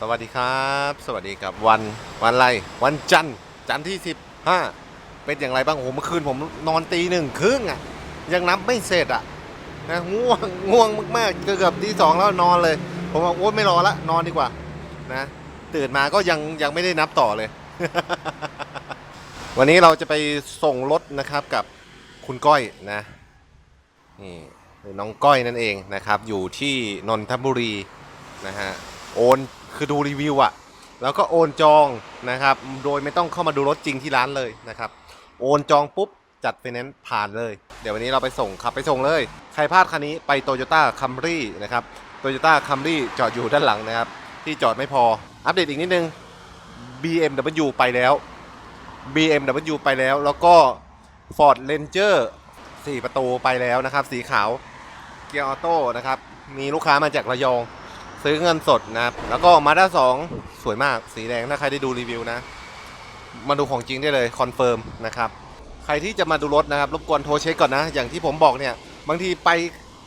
สวัสดีครับ สวัสดีกับวันวันอะไรวันจันทร์จันทร์ที่15เป็นอย่างไรบ้างโอ้โหเมื่อคืนผมนอนตีหนึ่งครึ่งอะยังนับไม่เสร็จอะนะง่วงง่วงมากๆเกือบที่สองแล้วนอนเลย ผมบอกโอ๊ยไม่รอละนอนดีกว่านะตื่นมาก็ยังยังไม่ได้นับต่อเลย วันนี้เราจะไปส่งรถนะครับกับคุณก้อยนะนี่คือน้องก้อยนั่นเองนะครับ อยู่ที่นนทบุรีนะฮะโอน คือดูรีวิวอะแล้วก็โอนจองนะครับ โดยไม่ต้องเข้ามาดูรถจริงที่ร้านเลยนะครับ โอนจองปุ๊บจัดไฟแนนซ์ผ่านเลย เดี๋ยววันนี้เราไปส่งขับไปส่งเลย ใครพลาดคันนี้ไปโตโยต้าคัมรี่นะครับโตโยต้าคัมรี่จอดอยู่ด้านหลังนะครับ ที่จอดไม่พอ อัปเดตอีกนิดนึง BMW ไปแล้ว BMW ไปแล้ว แล้วก็ Ford Ranger 4 ประตูไปแล้วนะครับ สีขาว เกียร์ออโต้นะครับ มีลูกค้ามาจากระยอง ซื้อเงินสดนะครับ แล้วก็มาด้า2สวยมากสีแดงถ้าใครได้ดูรีวิวนะ มาดูของจริงได้เลยคอนเฟิร์มนะครับ ใครที่จะมาดูรถนะครับ รบกวนโทรเช็คก่อนนะ อย่างที่ผมบอกเนี่ย บางทีไป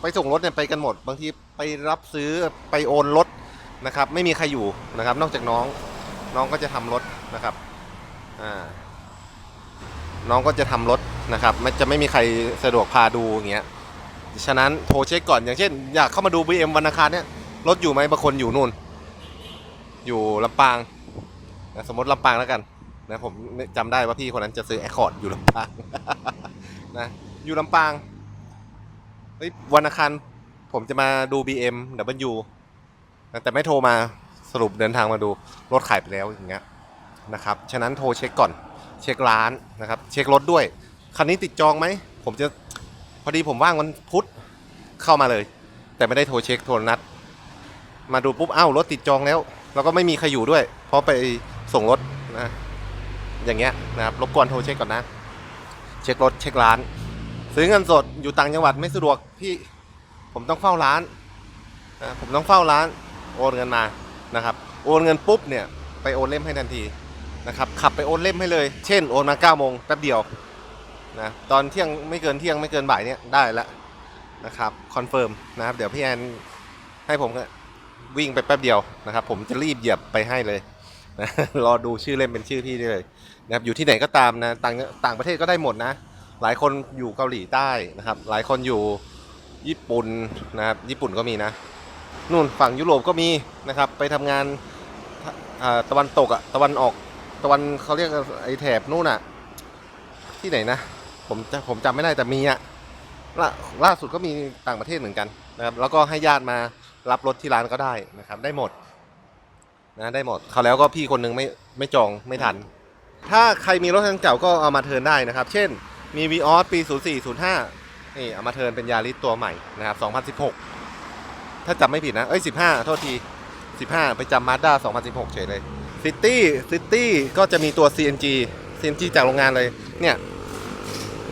ไปส่งรถเนี่ยไปกันหมด บางทีไปรับซื้อไปโอนรถนะครับ ไม่มีใครอยู่นะครับ นอกจากน้องน้องก็จะทำรถนะครับอ่าน้องก็จะทำรถนะครับมันจะไม่มีใครสะดวกพาดูอย่างเงี้ยฉะนั้นโทรเช็คก่อนอย่างเช่น อยากเข้ามาดู BM วันอังคารเนี่ย รถอยู่ไหมบางคนอยู่นู่น อยู่ลำปางนะสมมติลำปางแล้วกันนะผมจำได้ว่าพี่คนนั้นจะซื้อแอคคอร์ดอยู่ลำปางนะอยู่ลำปางเฮ้ยวันอังคารผมจะมาดู BM W นะแต่ไม่โทรมาสรุปเดินทางมาดูรถขายไปแล้วอย่างเงี้ยนะครับฉะนั้นโทรเช็คก่อนเช็คร้านนะครับ เช็ครถด้วย คันนี้ติดจองไหม ผมจะพอดีผมว่างวันพุธเข้ามาเลย แต่ไม่ได้โทรเช็คโทรนัด มาดูปุ๊บอ้าวรถติดจองแล้ว แล้วก็ไม่มีใครอยู่ด้วย เพราะไปส่งรถนะอย่างเงี้ยนะครับรบกวนโทรเช็คก่อนนะ เช็ครถเช็คร้าน ซื้อเงินสดอยู่ต่างจังหวัดไม่สะดวกพี่ผมต้องเฝ้าร้านนะผมต้องเฝ้าร้านโอนเงินมานะครับ โอนเงินปุ๊บเนี่ยไปโอนเล่มให้ทันทีนะครับขับไปโอนเล่มให้เลย เช่นโอนมา9โมงแป๊บเดียวนะตอนเที่ยงไม่เกินเที่ยงไม่เกินบ่ายเนี่ยได้แล้วนะครับคอนเฟิร์มนะครับเดี๋ยวพี่แอนให้ผม วิ่งไปแป๊บเดียวนะครับ ผมจะรีบเหยียบไปให้เลยนะรอดูชื่อเล่มเป็นชื่อพี่ได้เลยนะครับอยู่ที่ไหนก็ตามนะต่างต่างประเทศก็ได้หมดนะ หลายคนอยู่เกาหลีใต้นะครับ หลายคนอยู่ญี่ปุ่นนะครับญี่ปุ่นก็มีนะนู่นฝั่งยุโรปก็มีนะครับ ไปทำงานอ่าตะวันตกอะตะวันออกตะวันเขาเรียกไอ้แถบนู่นอะที่ไหนนะผมจะผมจำไม่ได้แต่มีอะล่าล่าสุดก็มีต่างประเทศเหมือนกันนะครับแล้วก็ให้ญาติมา รับรถที่ร้านก็ได้นะครับ ได้หมดนะได้หมดเขาแล้วก็พี่คนหนึงไม่ไม่จองไม่ทัน ถ้าใครมีรถคันเก่าก็เอามาเทินได้นะครับ เช่นมี v ีออสปี 0405 นี่เอามาเทินเป็นยาริสตัวใหม่นะครับ 2016 ถ้าจำไม่ผิดนะ เอ้ย 15 โทษที 15 ไปจำมาด้า2016 เฉยเลยซิตี้ซิตี้ก็จะมีตัว CNG CNG จากโรงงานเลย เนี่ย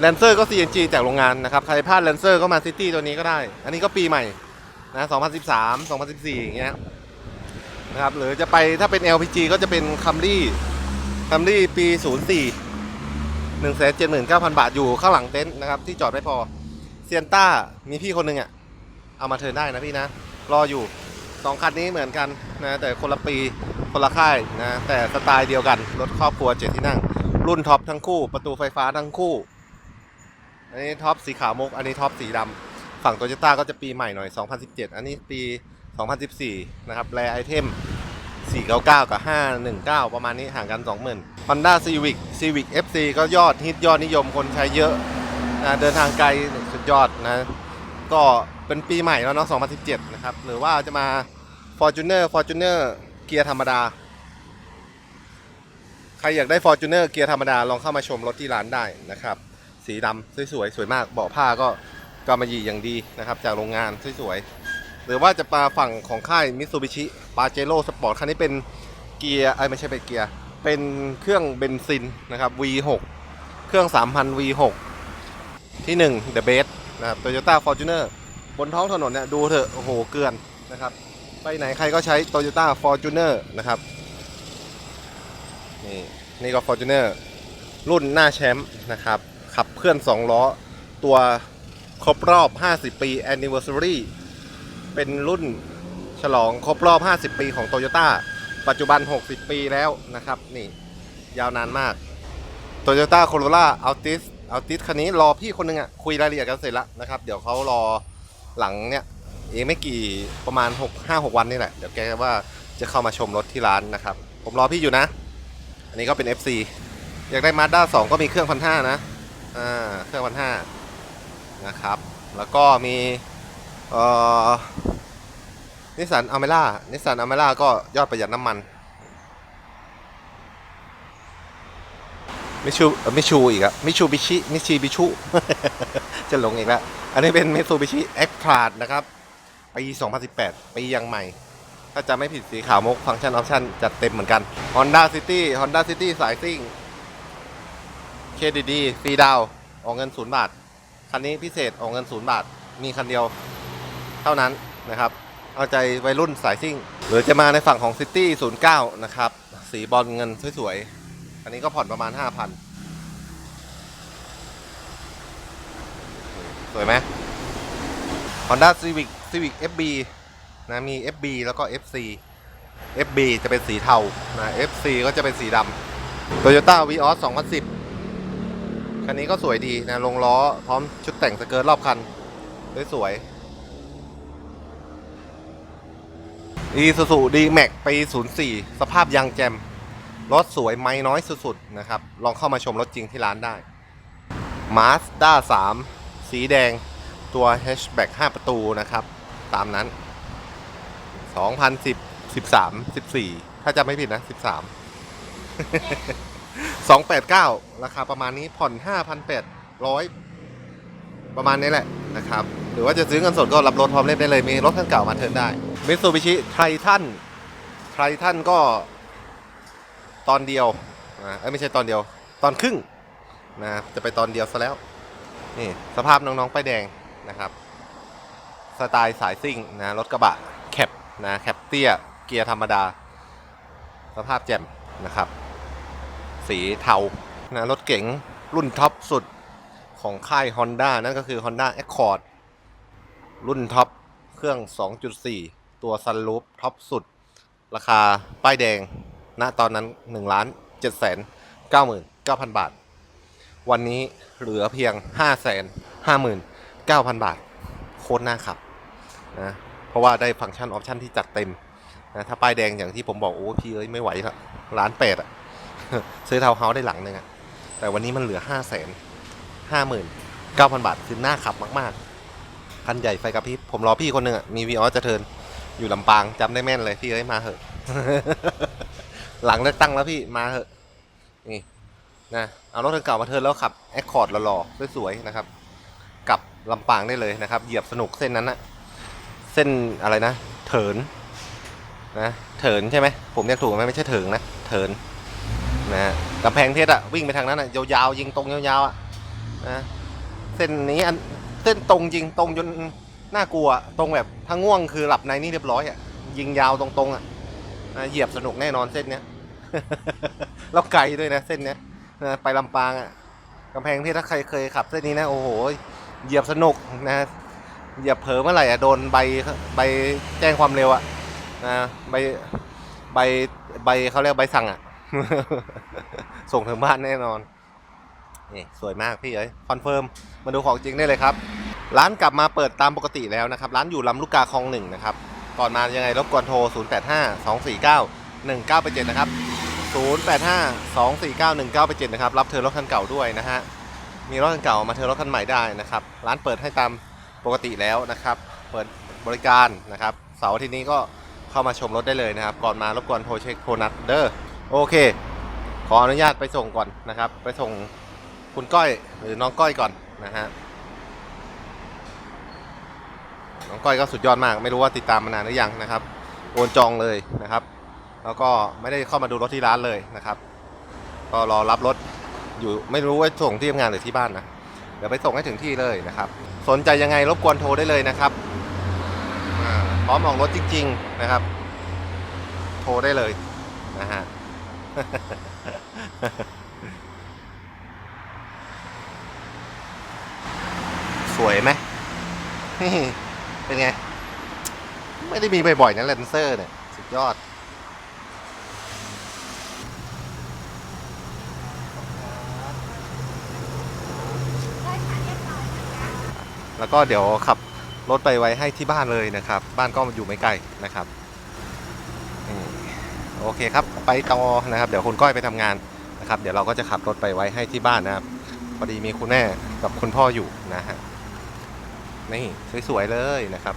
แลนเซอร์ก็ CNG จากโรงงานนะครับ ใครพลาดแลนเซอร์ก็มาซิตี้ตัวนี้ก็ได้ อันนี้ก็ปีใหม่ นะ2013 2014 อย่างเงี้ยนะครับหรือจะไปถ้าเป็น LPG ก็จะเป็นคัมรี่คัมรี่ปี 04 179,000 บาทอยู่ข้างหลังเต็นท์นะครับ ที่จอดไม่พอเซียนต้ามีพี่คนหนึ่งอะ เอามาเทินได้นะพี่นะ รออยู่สองคันนี้เหมือนกันนะแต่คนละปีคนละค่ายนะแต่สไตล์เดียวกัน รถครอบครัวเจ็ดที่นั่ง รุ่นท็อปทั้งคู่ ประตูไฟฟ้าทั้งคู่ อันนี้ท็อปสีขาวมุก อันนี้ท็อปสีดำ ฝั่งโตโยต้าก็จะปีใหม่หน่อย 2017 อันนี้ปี 2014 นะครับ แรไอเทม 499 กับ 519 ประมาณนี้ห่างกัน 20,000 Honda Civic Civic FC ก็ยอดฮิตยอดนิยมคนใช้เยอะนะเดินทางไกลสุดยอดนะ ก็เป็นปีใหม่แล้วเนาะ 2017 นะครับ หรือว่าจะมา Fortuner Fortuner เกียร์ธรรมดา ใครอยากได้ Fortuner เกียร์ธรรมดา ลองเข้ามาชมรถที่ร้านได้นะครับ สีดำสวยๆ สวยมาก เบาะผ้าก็ กำมะหยี่อย่างดีนะครับ จากโรงงานสวยๆหรือว่าจะมาฝั่งของค่าย Mitsubishi Pajero Sport คันนี้เป็นเกียร์ไอ้ไม่ใช่เป็นเกียร์ เป็นเครื่องเบนซินนะครับ V6 เครื่อง 3,000 V6 ที่ 1 The Best นะครับ Toyota Fortuner บนท้องถนนเนี่ยดูเถอะโอ้โหเกลือนนะครับ ไปไหนใครก็ใช้ Toyota Fortuner นะครับ นี่นี่ก็ Fortuner รุ่นหน้าแชมป์นะครับ ขับเคลื่อน 2 ล้อตัว ครบรอบ 50 ปี Anniversary เป็นรุ่นฉลองครบรอบ 50 ปีของ Toyota ปัจจุบัน 60 ปีแล้วนะครับ นี่ ยาวนานมาก Toyota Corolla Altis Altis คันนี้รอพี่คนหนึงอะ คุยรายละเอียดกันเสร็จแล้วนะครับ เดี๋ยวเขารอหลังเนี่ยเองไม่กี่ประมาณ 6 5 6 วันนี่แหละ เดี๋ยวแกว่าจะเข้ามาชมรถที่ร้านนะครับ ผมรอพี่อยู่นะ อันนี้ก็เป็น FC อยากได้ Mazda 2ก็มีเครื่องพันห้านะ อ่า เครื่องพันห้า นะครับ แล้วก็มีเอ่อนิสสันอเมร่านิสสันอเมร่าก็ยอดประหยัดน้ำมันมิชูเอ่อมิชูอีกอะมิชูบิชิมิชิบิชูจะหลงอีกแล้วอันนี้เป็นมิซูบิชิเอ็กทราดนะครับปี 2018 ปียังใหม่ ถ้าจะไม่ผิดสีขาวมุกฟังก์ชันออปชั่นจัดเต็มเหมือนกัน Honda City Honda City สายซิ่งเคดิตดีฟรีดาว ออกเงินศูนย์บาท คันนี้พิเศษออกเงินศูนย์บาท มีคันเดียวเท่านั้นนะครับ เอาใจวัยรุ่นสายซิ่ง หรือจะมาในฝั่งของ City 09นย์เก้านะครับ สีบอลเงินสวยๆ อันนี้ก็ผ่อนประมาณ5,000สวยไหม Honda Civic Civic FB นะมี FB แล้วก็ FC FB จะเป็นสีเทานะ FC ก็จะเป็นสีดำ Toyota Vios 2010 คันนี้ก็สวยดีนะลงล้อพร้อมชุดแต่งสเกิร์ตรอบคันสวยๆ Isuzu D-Max ปี04 สภาพยางแจม รถสวยไม้น้อยสุดๆนะครับ ลองเข้ามาชมรถจริงที่ร้านได้ Mazda 3สีแดงตัว hatchback 5ประตูนะครับ ตามนั้น 2010 13 14 ถ้าจำไม่ผิดนะ 13 289 ราคาประมาณนี้ผ่อน 5,800 ประมาณนี้แหละนะครับ หรือว่าจะซื้อเงินสดก็รับรถพร้อมเล่นได้เลย มีรถคันเก่ามาเทิร์นได้ Mitsubishi Triton Triton ก็ตอนเดียวอ่าเอ้ยไม่ใช่ตอนเดียว ตอนครึ่งนะจะไปตอนเดียวซะแล้ว นี่สภาพน้องๆ ป้ายแดงนะครับ สไตล์สายซิ่งนะรถกระบะแคปนะแคปเตี้ยเกียร์ธรรมดา สภาพแจ่มนะครับ สีเทานะรถเก๋งรุ่นท็อปสุดของค่าย Honda นั่นก็คือ Honda Accord รุ่นท็อปเครื่อง 2.4 ตัวซันรูฟท็อปสุด ราคาป้ายแดงณตอนนั้น1ล้าน7แสน99,000 บาท วันนี้เหลือเพียง 5 5 9 0 0 0 บาท โคตรน่าขับนะเพราะว่าได้ฟังก์ชันออปชันที่จัดเต็มนะถ้าป้ายแดงอย่างที่ผมบอกโอ้พี่เอ้ยไม่ไหวละล้านแปดอะ ซื้อทาวน์เฮาส์ได้หลังหนึ่งอะแต่วันนี้มันเหลือ5 5 9 0 0 0บาทคือหน่าขับมากๆ คันใหญ่ไฟกระพริบผมรอพี่คนหนึ่งอะมีวีออสจะเทินอยู่ลำปางจำได้แม่นเลยพี่เอ้ยมาเหอะ หลังเลือกตั้งแล้วพี่มาเหอะ นี่นะเอารถเก่ามาเทินแล้วขับแอคคอร์ดหล่อๆสวยๆนะครับกลับลำปางได้เลยนะครับ เหยียบสนุกเส้นนั้นนะเส้นอะไรนะ เถินนะเถินใช่ไหมผมเรียกถูกไหมไม่ใช่เถิงนะ เถิน นะกำแพงเพชรอะวิ่งไปทางนั้นอะยาวๆยิงตรงยาวๆอะนะเส้นนี้อันเส้นตรงยิงตรงจนน่ากลัวตรงแบบถ้าง่วงคือหลับในนี่เรียบร้อยอะยิงยาวตรงๆอะนะเหยียบสนุกแน่นอนเส้นเนี้ยแล้วไกลด้วยนะเส้นเนี้ยนะไปลำปางอะกำแพงเพชรถ้าใครเคยขับเส้นนี้นะโอ้โหเหยียบสนุกนะเหยียบเผลอเมื่อไหร่อะโดนใบใบแจ้งความเร็วอะนะใบใบใบเขาเรียกใบสั่งอะ ส่งถึงบ้านแน่นอน นี่สวยมากพี่เอ้ยคอนเฟิร์มมาดูของจริงได้เลยครับ ร้านกลับมาเปิดตามปกติแล้วนะครับ ร้านอยู่ลำลูกกาคลองหนึ่งนะครับ ก่อนมายังไงรบกวนโทร 0 8 5 2 4 9 1 9 8 7 นะครับ 085 249 1987 นะครับ รับเธอรถคันเก่าด้วยนะฮะ มีรถคันเก่ามาเธอรถคันใหม่ได้นะครับ ร้านเปิดให้ตามปกติแล้วนะครับ เปิดบริการนะครับ เสาร์อาทิตย์นี้ก็เข้ามาชมรถได้เลยนะครับ ก่อนมารบกวนโทรเช็คโทรนัดเด้อ โอเค ขออนุญาตไปส่งก่อนนะครับ ไปส่งคุณก้อยหรือน้องก้อยก่อนนะฮะน้องก้อยก็สุดยอดมาก ไม่รู้ว่าติดตามมานานหรือยังนะครับโอนจองเลยนะครับ แล้วก็ไม่ได้เข้ามาดูรถที่ร้านเลยนะครับ ก็รอรับรถอยู่ไม่รู้ว่าส่งที่ทำงานหรือที่บ้านนะเดี๋ยวไปส่งให้ถึงที่เลยนะครับ สนใจยังไงรบกวนโทรได้เลยนะครับพร้อมออกรถจริง ๆนะครับ โทรได้เลยนะฮะ สวยไหมเป็นไง ไม่ได้มีบ่อยๆนะเลนเซอร์เนี่ย สุดยอด แล้วก็เดี๋ยวขับรถไปไว้ให้ที่บ้านเลยนะครับ บ้านก็อยู่ไม่ไกลนะครับ โอเคครับ ไปต่อนะครับ เดี๋ยวคุณก้อยไปทำงานนะครับ เดี๋ยวเราก็จะขับรถไปไว้ให้ที่บ้านนะครับพอดีมีคุณแม่กับคุณพ่ออยู่นะฮะนี่สวยๆเลยนะครับ